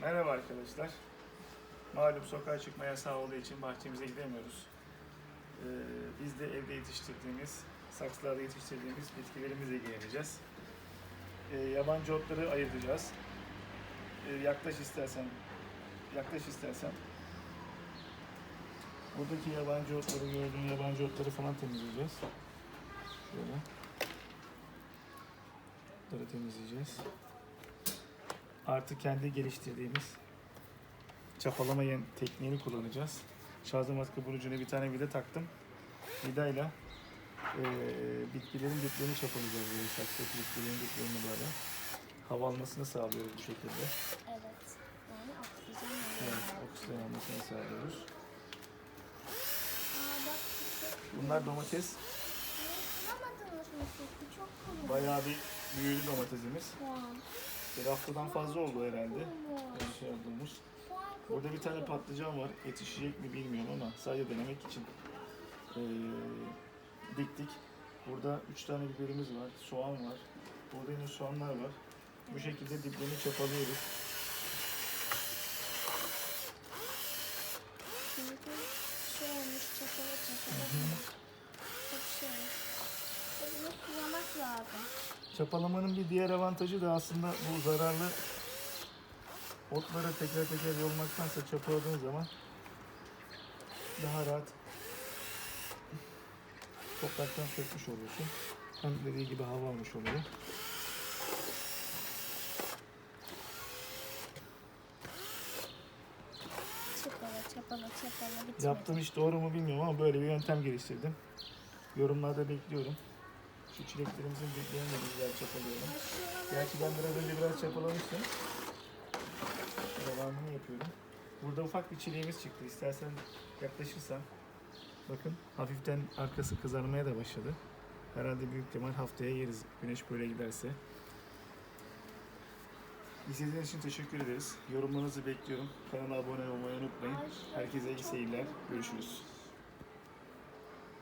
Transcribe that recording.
Merhaba arkadaşlar. Malum sokağa çıkma yasağı olduğu için bahçemize gidemiyoruz. Ee, biz de evde yetiştirdiğimiz, saksılarda yetiştirdiğimiz bitkilerimizle ilgileneceğiz. Ee, yabancı otları ayıracağız. Ee, yaklaş istersen, yaklaş istersen. Buradaki yabancı otları, gördüğün yabancı otları falan temizleyeceğiz. Şöyle. Otları temizleyeceğiz. Artık kendi geliştirdiğimiz çapalama tekniğini kullanacağız. Şarjım atkı burucuna bir tane vida taktım. Vidayla eee bitkilerin diplerini çapalayacağız böyle saksıdaki bitkilerin diplerini böyle. Hava almasını sağlıyoruz bu şekilde. Evet. Yani oksijen Evet, oksijen almasını sağlıyoruz. Aa bak bu Bunlar domates. Sulamadınız mı siz? Bu çok kuru. Bayağı bir büyüdü domatesimiz. Soğan. Bir haftadan fazla oldu herhalde. Şey olduğumuz. Burada bir tane patlıcan var. Yetişecek mi bilmiyorum ama sadece denemek için eee, diktik. Burada üç tane biberimiz var. Soğan var. Burada yine soğanlar var. Bu şekilde diplerini çapalıyoruz. Çünkü şey olmuş çakala çakala. Çok şey. Ve Bunu sulamak lazım. Çapalamanın bir diğer avantajı da aslında bu zararlı otları teker teker yolmaktansa çapaladığın zaman daha rahat topraktan sökmüş oluyorsun. Hem dediği gibi hava almış oluyor. Çapala çapala çapala bitmedi. Yaptığım iş doğru mu bilmiyorum ama böyle bir yöntem geliştirdim. Yorumlarda bekliyorum. Çileklerimizin diplerini de güzel çapalıyorum. Gerçi ben biraz önce biraz çapalamıştım. Devamını yapıyorum. Burada ufak bir çileğimiz çıktı. İstersen yaklaşırsan. Bakın hafiften arkası kızarmaya da başladı. Herhalde büyük ihtimal haftaya yeriz. Güneş böyle giderse. İzlediğiniz için teşekkür ederiz. Yorumlarınızı bekliyorum. Kanala abone olmayı unutmayın. Herkese iyi seyirler. Görüşürüz.